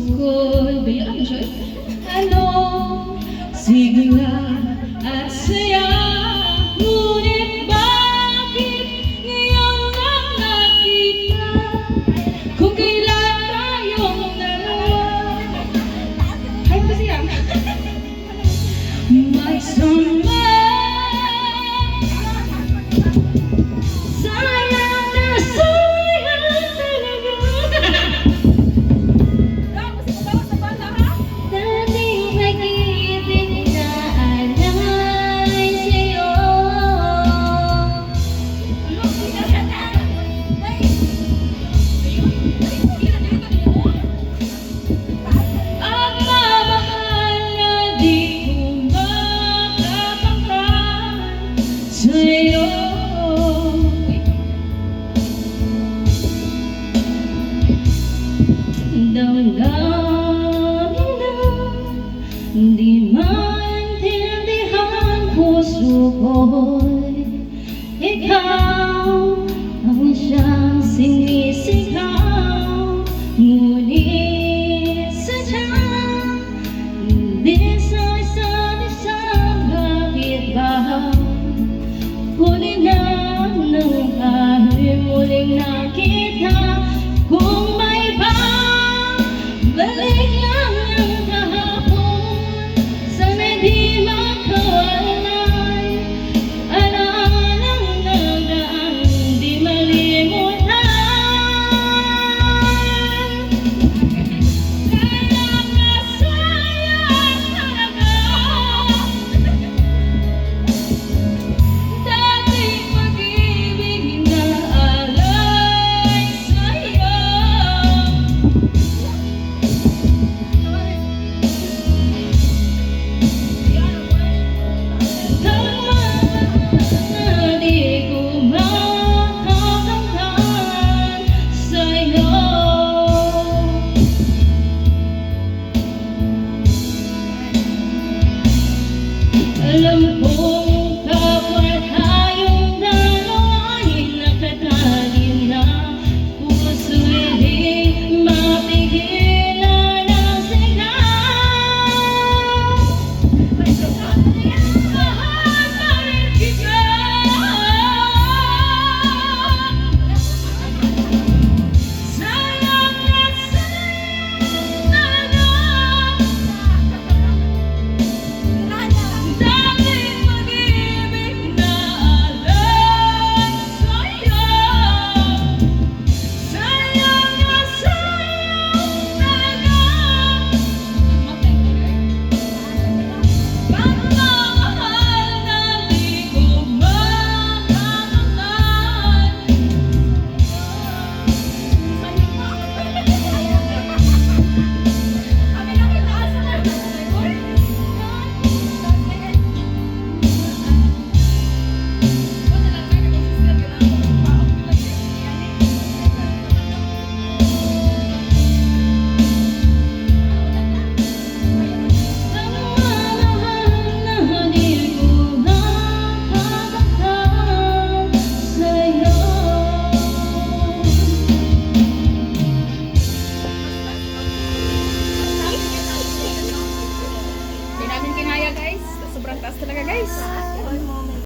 ko'y bayaan siya. Ano, sigla at sigla Di maintindihan puso ko. Alam kong